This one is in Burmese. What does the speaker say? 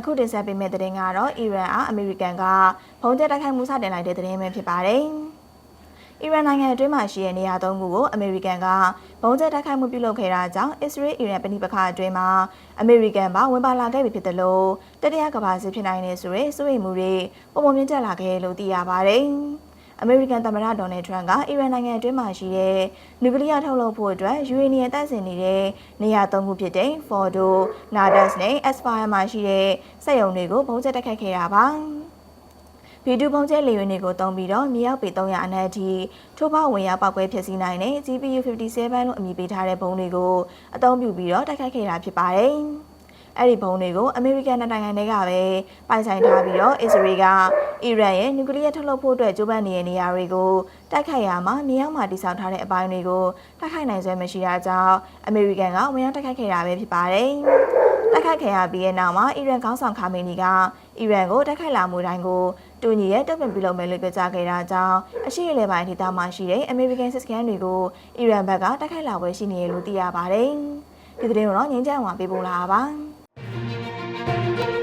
အခုတင်ဆက်ပေးမယ့်သတင်းကတော့အီရန်အားအမေရိကန်ကဖုံးကျတိုက်ခိုက်မှုစတင်လိုက်တဲ့သတင်းပဲဖြစ်ပါတယ်။အီရန်နိုင်ငံအတွင်းမှာရှိတဲ့နေရာသုံးခုကိုအမေရိကန်ကဘုံကျတိုက်ခိုက်မှုပြုလုပ်ခဲ့တာကြောင့်အစ္စရေးအီရန်ပဏိပခအတွင်းမှာအမေရိကန်ပါဝင်ပါလာခဲ့ပြီဖြစ်တယ်လို့တတိယကမ္ဘာစစ်ဖြစ်နိုင်နေဆိုရဲစိုးရိမ်မှုတွေပုံပုံမြင့်တက်လာခဲ့လို့သိရပါတယ်။ အမေရိကန်သမ္မတဒေါ်နယ်ထရန့်ကအီရန်နိုင်ငံအတွင်းမှာရှိတဲ့နျူကလ িয়ার ထုတ်လုပ်ဖို့အတွက်ယူရေနီယံတပ်ဆင်နေတဲ့နေရာသုံးခုဖြစ်တဲ့ Fordo, Nadas နဲ့ Aspire မှာရှိတဲ့စက်ရုံတွေကိုပုံကျက်တက်ခတ်ခဲ့တာပါ။ဗီဒူပုံကျဲလေယာဉ်တွေကိုတုံးပြီးတော့မြေရောက်ပေ300အနက်အထိထိုးပေါက်ဝင်ရောက်ပောက်ကွဲဖြစ်စီနိုင်တဲ့ GPU 57လို့အမည်ပေးထားတဲ့ဘုံတွေကိုအသုံးပြုပြီးတော့တိုက်ခိုက်ခဲ့တာဖြစ်ပါတယ်။ အဲ့ဒီဘုံတွေကိုအမေရိကန်နိုင်ငံတွေကပဲပိုင်ဆိုင်ထားပြီးတော့အစ္စရေးကအီရန်ရဲ့နျူကလ িয়ার ထုတ်လုပ်ဖို့အတွက်ကြိုးပမ်းနေတဲ့နေရာတွေကိုတိုက်ခိုက်ရမှာမြေရောက်မှာတည်ဆောက်ထားတဲ့အပိုင်းတွေကိုတိုက်ခိုက်နိုင်စွမ်းမရှိတာကြောင့်အမေရိကန်ကဝင်ရောက်တိုက်ခိုက်ခဲ့တာပဲဖြစ်ပါတယ်။တိုက်ခိုက်ခဲ့ရပြီးတဲ့နောက်မှာအီရန်ခေါင်းဆောင်ခါမီနီကအီရန်ကိုတိုက်ခိုက်လာမှုတိုင်းကိုတူညီရဲ့တုံ့ပြန်ပြုလုပ်မယ်လို့ပြောကြားခဲ့တာကြောင့်အရှိရလေပိုင်းဒေသမှာရှိတဲ့အမေရိကန်စစ်စကန်တွေကိုအီရန်ဘက်ကတိုက်ခိုက်လာပွဲရှိနေတယ်လို့သိရပါတယ်။ဒီသတင်းကိုတော့ငင်းကြံဝါပေးပို့လာပါပါ။ thank you.